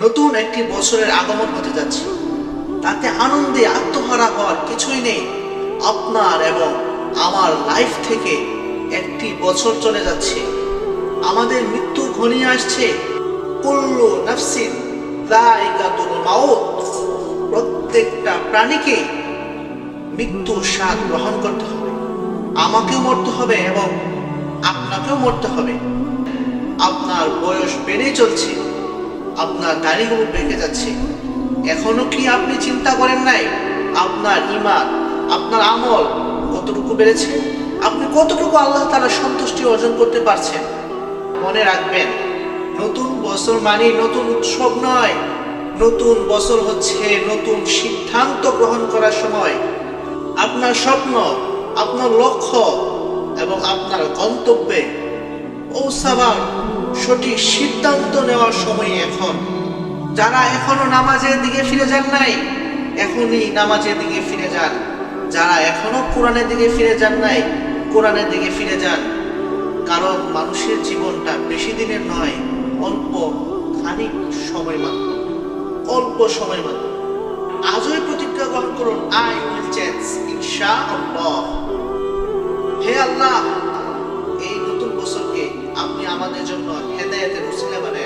নতুন একটি বছরের আগমন হতে যাচ্ছে। তাতে আনন্দে আত্মহারা হওয়ার কিছুই নেই। আপনার এবং আমার লাইফ থেকে একটি বছর চলে যাচ্ছে। আমাদের মৃত্যু ঘনিয়ে আসছে। কুল্লু নাফসিন, যায়িকাতুল মাউত। প্রত্যেকটা প্রাণীকে মৃত্যুর স্বাদ গ্রহণ করতে হবে। আমাকেও মরতে হবে এবং আপনাকেও মরতে হবে। আপনার বয়স বেড়েই চলছে। আপনার দাড়িগুলো পেকে যাচ্ছে। এখনও কি আপনি চিন্তা করেন নাই আপনার ইমান আপনার আমল কতটুকু বেড়েছে? আপনি কতটুকু আল্লাহ তাআলা সন্তুষ্টি অর্জন করতে পারছেন? মনে রাখবেন, নতুন বছর মানে নতুন উৎসব নয়। নতুন বছর হচ্ছে নতুন সিদ্ধান্ত গ্রহণ করার সময়। আপনার স্বপ্ন, আপনার লক্ষ্য এবং আপনার গন্তব্যে পৌঁছাবার সঠিক সিদ্ধান্ত নেওয়ার সময় এখন। যারা এখনও নামাজের দিকে ফিরে যান নাই, এখনই নামাজের দিকে ফিরে যান। যারা এখনও কোরআনের দিকে ফিরে যান নাই, কোরআনের দিকে ফিরে যান। কারণ মানুষের জীবনটা বেশি দিনের নয়, অল্প খানিক সময় মাত্র। অল্প সময় মাত্র। আজই প্রতিজ্ঞা গ্রহণ করুন, আই উইল চেঞ্জ ইনশা হে আল্লাহ হেদায়েতের উসিলা বানায়